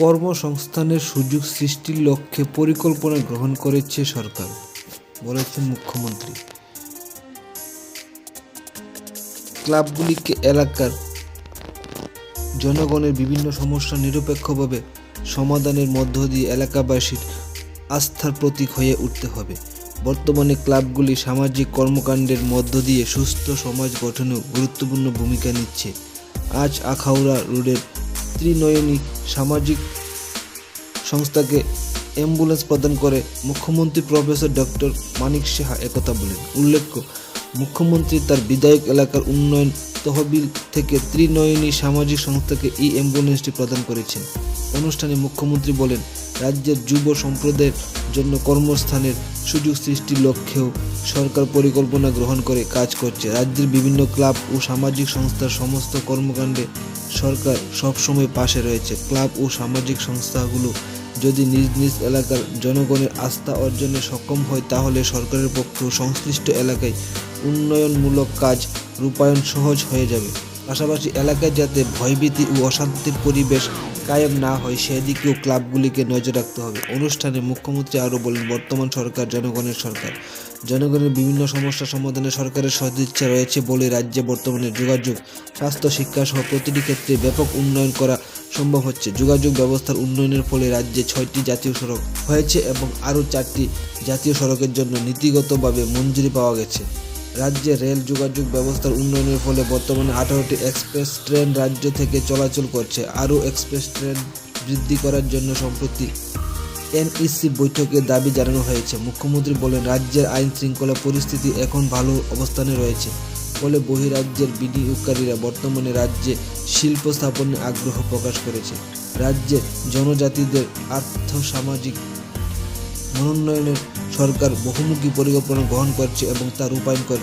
কর্মসংস্থানের সুযোগ সৃষ্টির লক্ষ্যে পরিকল্পনা গ্রহণ করেছে সরকার, বলেছেন মুখ্যমন্ত্রী। ক্লাবগুলিকে এলাকার জনগণের বিভিন্ন সমস্যা নিরপেক্ষভাবে সমাধানের মধ্য দিয়ে এলাকাবাসীর আস্থার প্রতীক হয়ে উঠতে হবে। বর্তমানে ক্লাবগুলি সামাজিক কর্মকাণ্ডের মধ্য দিয়ে সুস্থ সমাজ গঠনেও গুরুত্বপূর্ণ ভূমিকা নিচ্ছে। আজ আখাউড়া রোডের ত্রিনয়নী সামাজিক সংস্থাকে অ্যাম্বুলেন্স প্রদান করে, মুখ্যমন্ত্রী প্রফেসর ডক্টর মানিক সাহা একথা বলেন। উল্লেখ্য, মুখ্যমন্ত্রী তার বিধায়ক এলাকার উন্নয়ন তহবিল থেকে ত্রিনয়নী সামাজিক সংস্থাকে এই অ্যাম্বুলেন্সটি প্রদান করেছেন। অনুষ্ঠানে মুখ্যমন্ত্রী বলেন, রাজ্যের যুব সম্প্রদায়ের জন্য কর্মস্থানের সুযোগ সৃষ্টির লক্ষ্যেও সরকার পরিকল্পনা গ্রহণ করে কাজ করছে। রাজ্যের বিভিন্ন ক্লাব ও সামাজিক সংস্থার সমস্ত কর্মকাণ্ডে সরকার সবসময় পাশে রয়েছে। ক্লাব ও সামাজিক সংস্থাগুলো যদি নিজ নিজ এলাকার জনগণের আস্থা অর্জনে সক্ষম হয়, তাহলে সরকারের পক্ষেও সংশ্লিষ্ট এলাকায় উন্নয়নমূলক কাজ রূপায়ণ সহজ হয়ে যাবে। পাশাপাশি এলাকায় যাতে ভয়ভীতি ও অশান্তির পরিবেশ কায়েম না হয়, সেদিকেও ক্লাবগুলিকে নজর রাখতে হবে। অনুষ্ঠানে মুখ্যমন্ত্রী আরও বলেন, বর্তমান সরকার জনগণের সরকার। জনগণের বিভিন্ন সমস্যা সমাধানে সরকারের সদিচ্ছা রয়েছে বলে রাজ্যে বর্তমানে যোগাযোগ, স্বাস্থ্য, শিক্ষা সহ প্রতিটি ক্ষেত্রে ব্যাপক উন্নয়ন করা সম্ভব হচ্ছে। যোগাযোগ ব্যবস্থার উন্নয়নের ফলে রাজ্যে ছয়টি জাতীয় সড়ক হয়েছে এবং আরও চারটি জাতীয় সড়কের জন্য নীতিগতভাবে মঞ্জুরি পাওয়া গেছে। রাজ্যে রেল যোগাযোগ ব্যবস্থার উন্নয়নের ফলে বর্তমানে আঠারোটি এক্সপ্রেস ট্রেন রাজ্য থেকে চলাচল করছে। আরও এক্সপ্রেস ট্রেন বৃদ্ধি করার জন্য সম্প্রতি এনইসি বৈঠকে দাবি জানানো হয়েছে। মুখ্যমন্ত্রী বলেন, রাজ্যের আইন শৃঙ্খলা পরিস্থিতি এখন ভালো অবস্থানে রয়েছে। ফলে বহিরাজ্যের বিনিয়োগকারীরা বর্তমানে রাজ্যে শিল্প স্থাপনে আগ্রহ প্রকাশ করেছে। রাজ্যের জনজাতিদের আর্থ সামাজিক মনোন্নয়নের সরকার বহুমুখী পরিকল্পনা গ্রহণ করছে এবং তা রূপায়ণ করছে